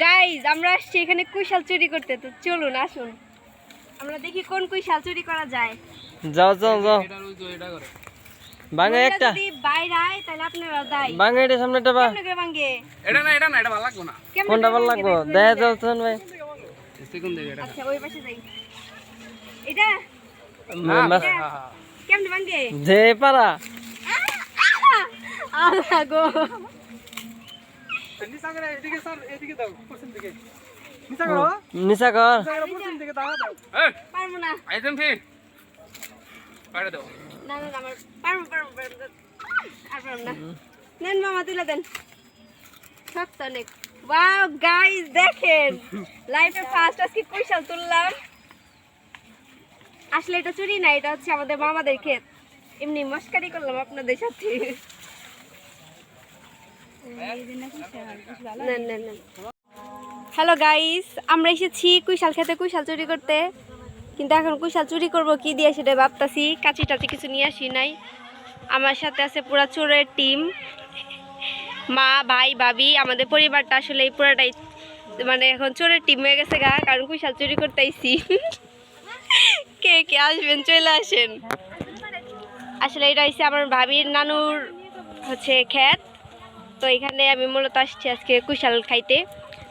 Guys আমরা আসছি এখানে কুইশাল চুরি করতে তো চলুন আসুন। আমরা দেখি কোন কুইশাল চুরি করা যায়। যাও যাও যাও। ভাঙা একটা। যদি বাইরে আয় তাহলে আপনারা দায়। ভাঙা এটা সামনেটা বা। কেমনে করে এটা না এটা না এটা ভালো লাগবো না। কোনটা ভালো লাগবো? দেখা যাও শোন ভাই। সেকেন্ড দেখে এটা? আচ্ছা ওই পাশে যাই। এটা। কেমনে ভাঙ্গে যে পারা। আল্লাহ গো। নিচা করে এদিকে স্যার এদিকে দাও পশ্চিম দিকে। নিচা করো নিশা কর পশ্চিম দিকে দাও। দাও পারব না। আইতেম ফি পাড়ে দাও। না না না, আমার পারব পারব পারব আর পারব না। নেন মামা তুলে দেন। শক্ত অনেক। ওয়াও গাইস দেখেন। লাইফে ফার্স্ট আজকে কুইশাল তুললাম। আসলে এটা চুরি না এটা হচ্ছে আমাদের মামাদের ক্ষেত। এমনি মস্কারি করলাম আপনাদের সাথে। হ্যালো গাইস, আমরা এসেছি কুইশাল খেতে কুইশাল চুরি করতে। কিন্তু এখন কুইশাল চুরি করব কি দিয়ে সেটা ভাবতাছি। কাচি টাচি কিছু নিয়ে আসি নাই। আমার সাথে আছে পুরা চোরের টিম মা, ভাই, ভাবি, আমাদের পরিবারটা আসলে এই পুরাটাই মানে এখন চোরের টিম হয়ে গেছে গা, কারণ কুইশাল চুরি করতে আইছি। কে কে আসবেন, চলে আসেন। আসলে এটা হচ্ছে আমার ভাবির নানুর হচ্ছে ক্ষেত তো এখানে আমি মূলত আসছি আজকে কুশাল খাইতে।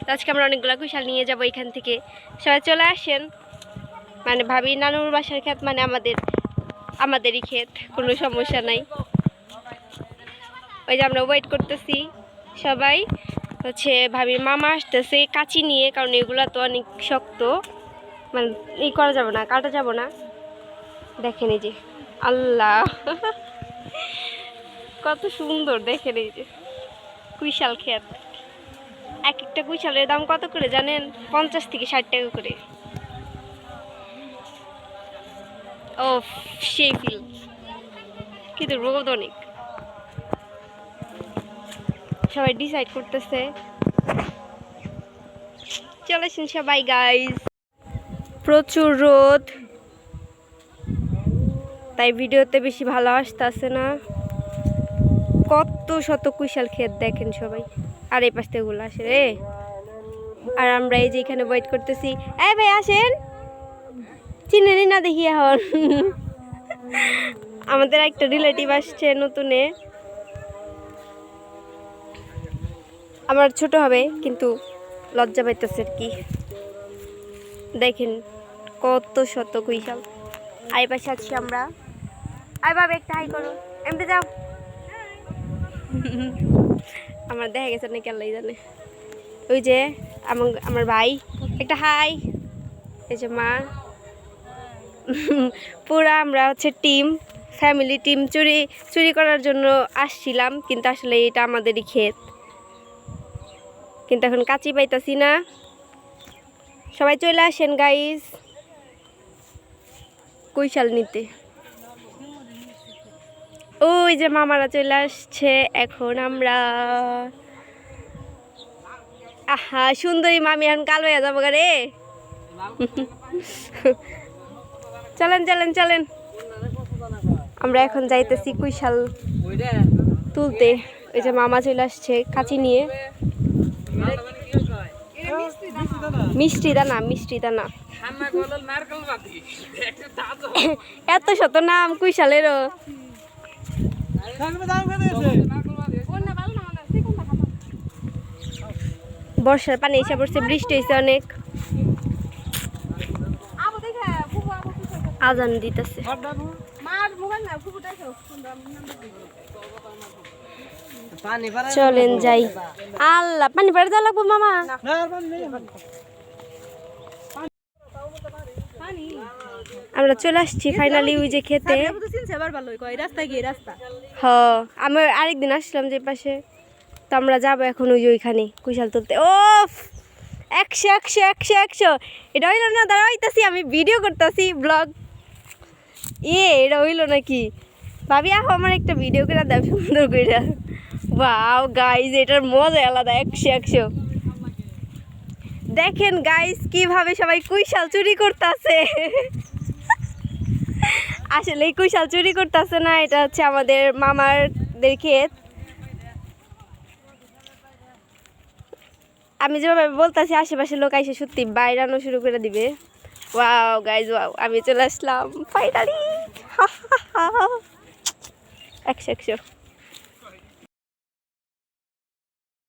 তো আজকে আমরা অনেকগুলো কুশাল নিয়ে যাব এখান থেকে। সবাই চলে আসেন। মানে ভাবি, নানুর বাসার ক্ষেত মানে আমাদের, আমাদেরই ক্ষেত কোনো সমস্যা নাই। ওই যে আমরা ওয়েট করতেছি সবাই। হচ্ছে ভাবি মামা আসতেছে কাচি নিয়ে, কারণ এগুলো তো অনেক শক্ত। মানে ই করা যাবে না, কাটা যাবে না। দেখেন এই যে, আল্লাহ। কত সুন্দর দেখেন এই যে। কুইশাল ক্ষেত এক একটা কুইশালের দাম কত করে জানেন? পঞ্চাশ থেকে ষাট টাকা করে। ও সেই ফিল কিন্তু রোদ অনেক। সবাই ডিসাইড করতেছে। চলেছেন সবাই গাইজ প্রচুর রোদ। তাই ভিডিওতে বেশি ভালো আসতেছে না। কত শত কুশাল ক্ষেত দেখেন সবাই। আর এই পাশ থেকে গুলো আসে রে। আর আমরা এই যে এখানে ওয়েট করতেছি। এই ভাই, আসেন। চিনেনি না দেখি এখন। আমাদের একটা রিলেটিভ আসছে নতুনে। আমার ছোট হবে, কিন্তু লজ্জা পাইতেছে আর কি। দেখেন কত শত কুইশাল আই পাশে আছি আমরা। আই বাবা, একটা হাই করো। এমনি যাও। আমার দেখা গেছে নাকি আল্লাহ জানে। ওই যে আমার আমার ভাই। একটা হাই। এই যে মা। পুরা আমরা হচ্ছে টিম ফ্যামিলি টিম চুরি চুরি করার জন্য আসছিলাম, কিন্তু আসলে এটা আমাদেরই ক্ষেত। কিন্তু এখন কাচি পাইতাছি না। সবাই চলে আসেন গাইস কৈশাল নিতে। ওই যে মামারা চলে আসছে এখন আমরা আহা সুন্দরী মামি এখন কালো হয়ে যাব গা রে। চলেন চলেন চলেন। আমরা এখন যাইতেছি কুইশাল তুলতে। ওই যে মামা চলে আসছে কাঁচি নিয়ে। মিষ্টি দানা মিষ্টি দানা। এত শত নাম কুইশালেরও। বর্ষার পানি এসে পড়ছে বৃষ্টি হয়েছে অনেক। আজান দিতেছে। চলেন যাই। আল্লাহ পানি পাড়ে দেওয়া লাগবো মামা। আমরা চলে আসছি ফাইনালি ওই যে খেতে। হ আমি আরেকদিন আসলাম যে পাশে। তো আমরা যাব এখন ওই যে ওইখানে কুশাল তুলতে। ও একশো একশো একশো একশো। এটা হইল না দাঁড়া হইতাছি আমি ভিডিও করতেছি ব্লগ এ এটা হইল নাকি? ভাবি আহ আমার একটা ভিডিও করে দেব সুন্দর করে। বাও গাইজ এটার মজা আলাদা একশো একশো। দেখেন গাইজ কীভাবে সবাই কুইশাল চুরি করতেছে। আসলে এই কুইশাল চুরি করতেছে না, এটা হচ্ছে আমাদের মামারদের ক্ষেত। আমি যেভাবে বলতাছি আশেপাশে লোক এসে সত্যি বাইরানো শুরু করে দিবে। ওয়াও গাইজ ওয়াও, আমি চলে আসলাম ফাইনালি একশো একশো।